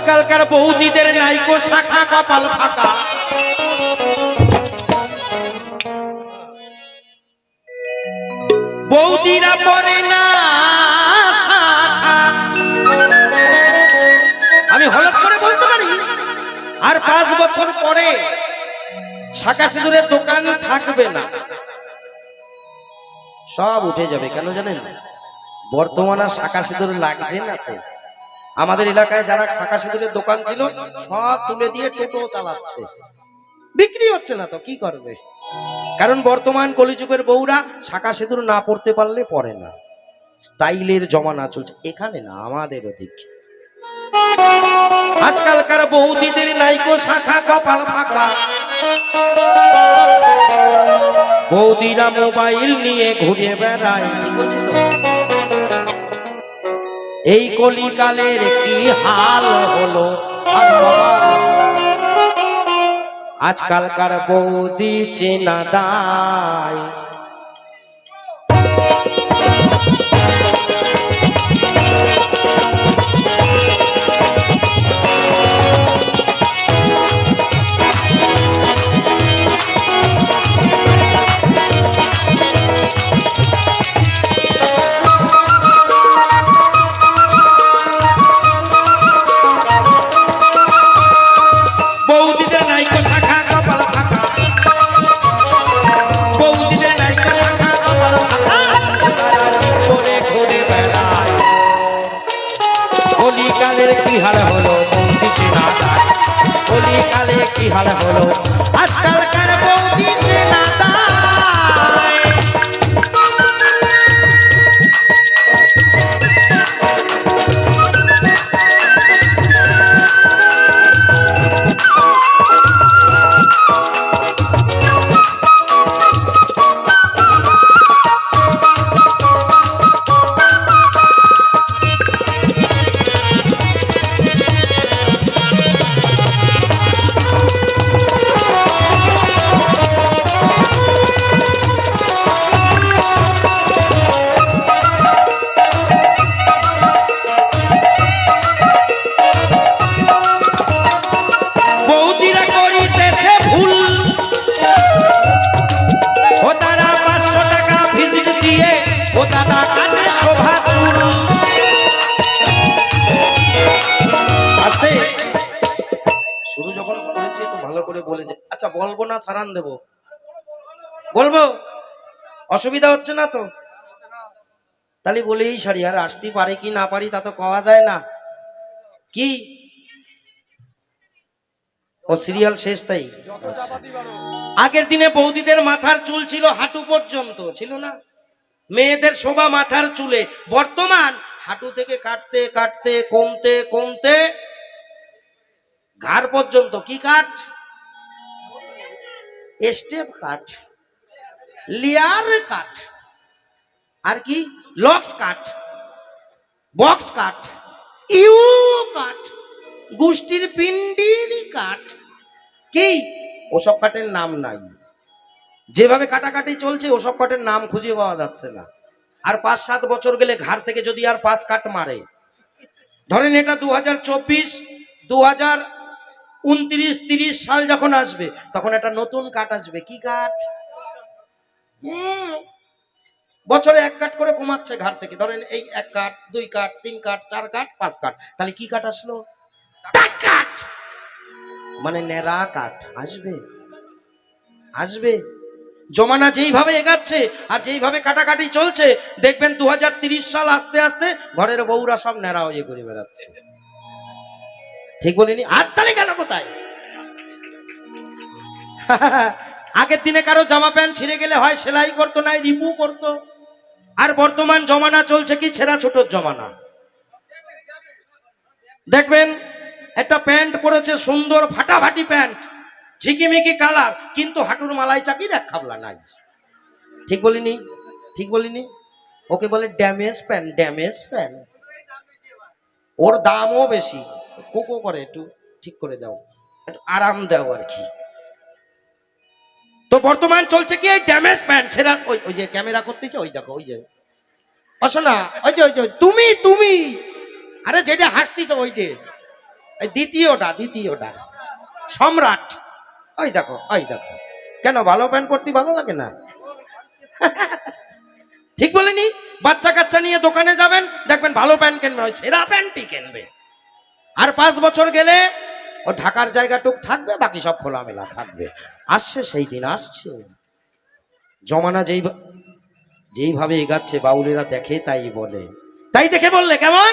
আজকালকার বৌদিদের নাইকো শাখা কপাল ফাঁকা। বৌদিরা পরে না আমি হলফ করে বলতে পারি? আর পাঁচ বছর পরে শাখা সিঁদুরের দোকান থাকবে না। সব উঠে যাবে, কেন জানেন? বর্তমানে শাখা সিঁদুর লাগছে না তো। আমাদের এলাকায় যারা শাখা সিঁদুরের দোকান ছিল, সব তুলে দিয়ে টোটো চালাচ্ছে। বিক্রি হচ্ছে না তো, কি করবে? কারণ বর্তমান কলিযুগের বউরা শাখা সিঁদুর না পড়তে পারলে পড়ে না। স্টাইলের জমানা চলছে, এখানে না, আমাদের ওদিক। আজকালকার বৌদিদের নাইকো শাখা কপাল ফাঁকা। বৌদিরা মোবাইল নিয়ে ঘুরে বেড়ায়, ঠিক বলছি তো? এই কলিকালের কি হাল হলো? আজকালকার বৌদি চেনা দায়। কলিকালে হলো হলো বলব না ছাড়ান দেব। বলব? অসুবিধা হচ্ছে না তো? তাহলে বলেই সারি, আর আসতে পারি কি না পারি তা তো কওয়া যায় না। কি? ও সিরিয়াল শেষ তাই? আগের দিনে বৌদিদের মাথার চুল ছিল হাঁটু পর্যন্ত, ছিল না? মেয়েদের শোভা মাথার চুলে। বর্তমান হাঁটু থেকে কাটতে কাটতে, কমতে কমতে ঘাড় পর্যন্ত কি কাট স্টেপ কাট লিয়ার কাট আর কি? Locks cut box cut U cut গোষ্ঠীর পিন্ডির কাঠ। কি? ওসব কাঠের নাম নাই। যেভাবে কাটাকাটি চলছে, ওসব কাঠের নাম খুঁজে পাওয়া যাচ্ছে না। আর পাঁচ সাত বছর গেলে ঘাড় থেকে যদি আর পাঁচ কাঠ মারে। ধরেন এটা দু হাজার চব্বিশ দু হাজার উনত্রিশ তিরিশ সাল যখন আসবে তখন একটা নতুন কাঠ আসবে। কি কাঠ? বছরে এক কাঠ করে কমাচ্ছে ঘাড় থেকে। ধরেন এই এক কাঠ দুই কাঠ তিন কাঠ চার কাঠ পাঁচ কাঠ। তাহলে কি কাঠ আসলো? কাঠ মানে নেড়া কাঠ। আসবে। আসবে। জমানা যেইভাবে এগাচ্ছে আর যেইভাবে কাটাকাটি চলছে দেখবেন দু সাল আস্তে আস্তে ঘরের বউরা সব নেড়া হয়ে ঘুরে বেড়াচ্ছে। ঠিক বলিনি? আর তাহলে গেল কোথায়? আগের দিনে কারও জামা প্যান্ট ছিঁড়ে গেলে হয় সেলাই করতো, নাই রিপু করতো। আর বর্তমান জমানা চলছে কি? ছেঁড়া ছোটোর জমানা। দেখবেন, একটা প্যান্ট পরেছে সুন্দর ফাটাফাটি প্যান্ট, ঝিকিমিকি কালার, কিন্তু হাঁটুর মালাই চাকির এক খাবলা নাই। ঠিক বলিনি? ঠিক বলিনি? ওকে বলে ড্যামেজ প্যান্ট ড্যামেজ প্যান্ট। ওর দামও বেশি। কোকো করে একটু ঠিক করে দাও, একটু আরাম দাও আর কি। তো বর্তমান চলছে কি এই ড্যামেজ প্যান্ট ছেড়া, ওই ওই যে ক্যামেরা করতেছে, ওই দেখো, ওই যে। অশোনা ওই যে ওই যে তুমি তুমি। আরে যেটা হাসতিছ ওইটে। দ্বিতীয়টা দ্বিতীয়টা। সম্রাট। ওই দেখো ওই দেখো। কেন, ভালো প্যান্ট পরতে ভালো লাগে না? ঠিক বলিনি? বাচ্চা কাচ্চা নিয়ে দোকানে যাবেন, দেখবেন ভালো প্যান্ট কিনবে ওই সেরা প্যান্টই কিনবে। আর পাঁচ বছর গেলে ও ঢাকার জায়গাটুক থাকবে, বাকি সব খোলামেলা থাকবে। আসছে, সেই দিন আসছে। জমানা যেই যেইভাবে এগাচ্ছে, বাউলেরা দেখে তাই বলে। তাই দেখে বললে কেমন?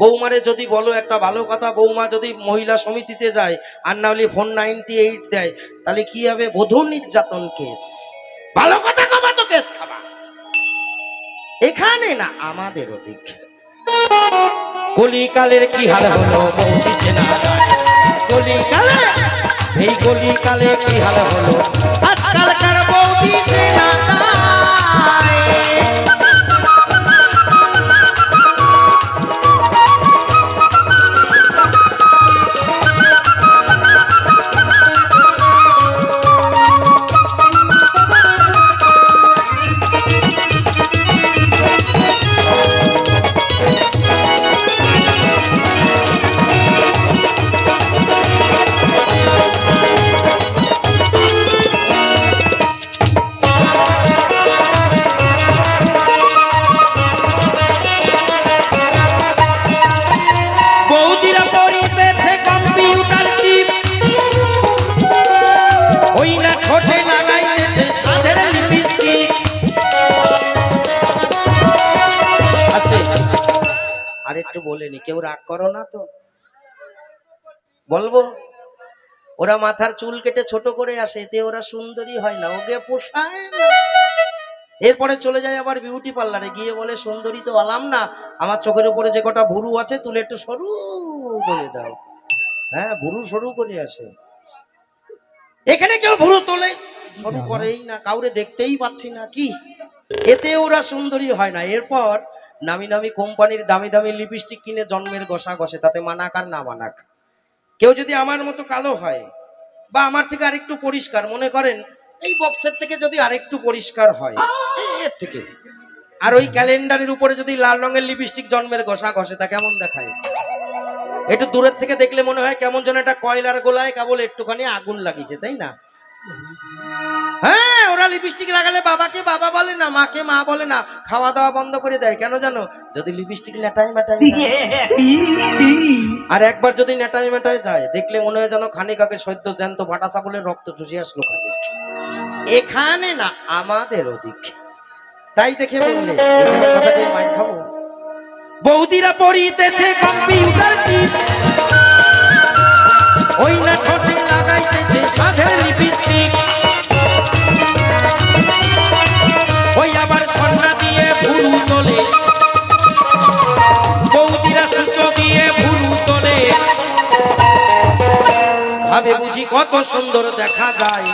বৌমারে যদি বলো একটা ভালো কথা, বৌমা যদি মহিলা সমিতিতে যায় আর না হলে ফোর নাইনটি এইট দেয়, তাহলে কি হবে? বধূ নির্যাতন কেস। ভালো কথা কবা তো, কেস খাবা। এখানে না, আমাদের ওদিক। কলিকালের কি হাল হলো। কলিকালে এই কলিকালে কি হাল হলো? আজকালকার বৌদি চেনা। বলব, ওরা মাথার চুল কেটে ছোট করে আসে, এতে ওরা সুন্দরী হয় না, ওকে পোষায় না। এরপরে চলে যায় আবার বিউটি পার্লারে গিয়ে বলে, সুন্দরী তো আলাম না, আমার চোখের উপরে যে কটা ভুরু আছে, তুলে একটু সরু করে দাও। হ্যাঁ ভুরু সরু করে আসে। এখানে কেউ ভুরু তোলে, সরু করেই না, কাউরে দেখতেই পাচ্ছি না, কি? এতে ওরা সুন্দরী হয় না। এরপর নামি নামি কোম্পানির দামি দামি লিপস্টিক কিনে জন্মের ঘষা ঘষে, তাতে মানাক আর না মানাক। কেউ যদি আমার মতো কালো হয় বা আমার থেকে আরেকটু পরিষ্কার, মনে করেন এই বক্সের থেকে যদি আরেকটু পরিষ্কার হয় এর থেকে। আর ওই ক্যালেন্ডারের উপরে যদি লাল রঙের লিপস্টিক জন্মের ঘষা ঘষে, তা কেমন দেখায়? একটু দূরের থেকে দেখলে মনে হয় কেমন যেন একটা কয়লার গোলায় কেবল একটুখানি আগুন লাগিয়েছে, তাই না? হ্যাঁ লিপস্টিক লাগালে বাবাকে বাবা বলে না, মাকে মা বলে না। খাওয়া দাওয়া বন্ধ করে দেয়, কেন জানো? যদি লিপস্টিক লেটাই মেটাই আর একবার যদি নেটায় মেটায় যায়, দেখলে মনে হয় যেন খানিক আগে সদ্য জ্যান্ত ভাটা ছাগলের রক্ত চুষে আসলো এখানে না, আমাদের ওদিক। তাই দেখে বললে কথাকে খাব? বৌদিরা পড়িতেছে কম্পিউটার ওই না সুন্দর দেখা যায়।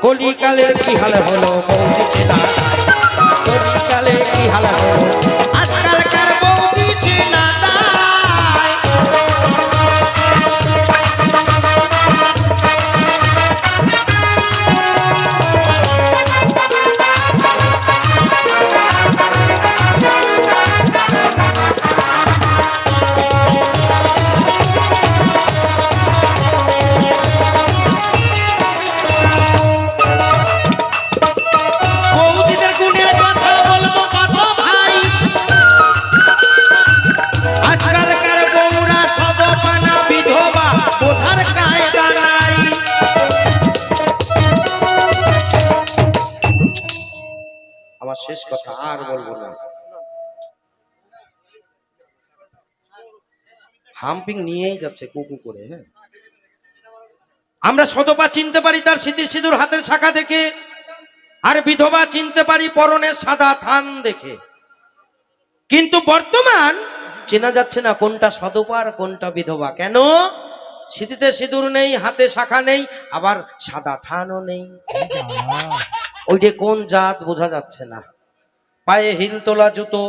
কলিকালের কি হাল হলো? বৌদি আর বলব না। হাম্পিং নিয়েই যাচ্ছে কুকু করে হ্যাঁ। আমরা সদপা চিনতে পারি তার সিঁদুর সিঁদুর হাতের শাখা দেখে আর বিধবা চিনতে পারি পরনের সাদা থান দেখে। কিন্তু বর্তমান চেনা যাচ্ছে না কোনটা সদপা আর কোনটা বিধবা। কেন? স্মৃতিতে সিঁদুর নেই হাতে শাখা নেই আবার সাদা থানও নেই। ওই যে কোন জাত বোঝা যাচ্ছে না। পায়ে হিল তোলা জুতো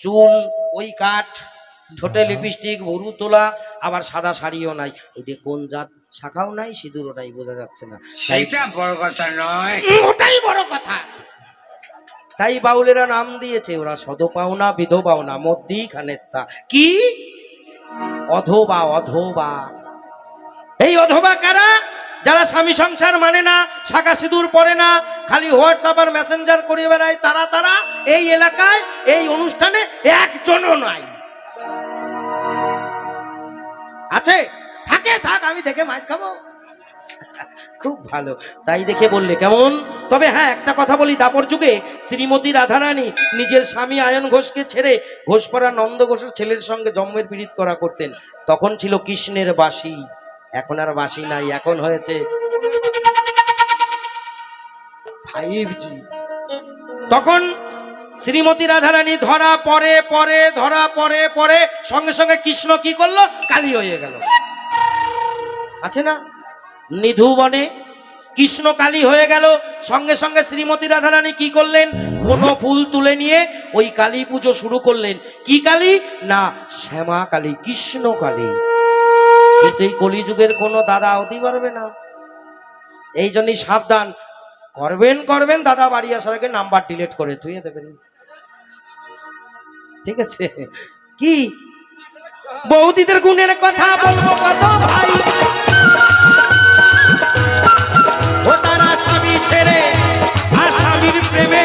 চুল ওই কাঠ ঠোঁটে লিপস্টিক ভরু তোলা আবার সাদা শাড়িও নাই। ওই যে কোন জাত শাখাও নাই সিঁদুরও নাই বোঝা যাচ্ছে না। সেইটা বড় কথা নয়। ওটাই বড় কথা। তাই বাউলেরা নাম দিয়েছে ওরা সদপাও না বিধবাও না মধ্যিখানের তা কি? অধবা অধবা। এই অধবা কারা? যারা স্বামী সংসার মানে না, শাখা সিঁদুর পরে না, খালি হোয়াটসঅ্যাপ আর মেসেঞ্জার করে বেড়ায়, তারা তারা এই এলাকায়, এই অনুষ্ঠানে একজনও নাই। আছে? থাকে, থাক, আমি দেখে মাছ খাব। খুব ভালো, তাই দেখে বললে, কেমন? তবে হ্যাঁ একটা কথা বলি, দাপর যুগে শ্রীমতী রাধারানী নিজের স্বামী আয়ন ঘোষকে ছেড়ে ঘোষপাড়া নন্দ ঘোষের ছেলের সঙ্গে জন্মের পীড়িত করা করতেন। তখন ছিল কৃষ্ণের বাসি। এখন আর বাসি নাই, এখন হয়েছে ফাইভ জি তখন শ্রীমতী রাধারানী ধরা পরে পরে ধরা পরে পরে সঙ্গে সঙ্গে কৃষ্ণ কি করল? কালী হয়ে গেল। আছে না? নিধু বনে কৃষ্ণ কালী হয়ে গেল। সঙ্গে সঙ্গে শ্রীমতী রাধারানী কি করলেন? কোনো ফুল তুলে নিয়ে ওই কালী পুজো শুরু করলেন। কি কালী? না, শ্যামা কালী, কৃষ্ণ কালী। কিন্তু এই কলিযুগের কোনো দাদা হতেই পারবে না। এই জন্যই সাবধান। করবেন করবেন, দাদা বাড়ি আসার আগে নাম্বার ডিলিট করে ধুয়ে দেবেন। ঠিক আছে? কি? বৌদিদের গুণের কথা বলব কত ভাই? ও তারা স্বামী ছেড়ে আর স্বামীর প্রেমে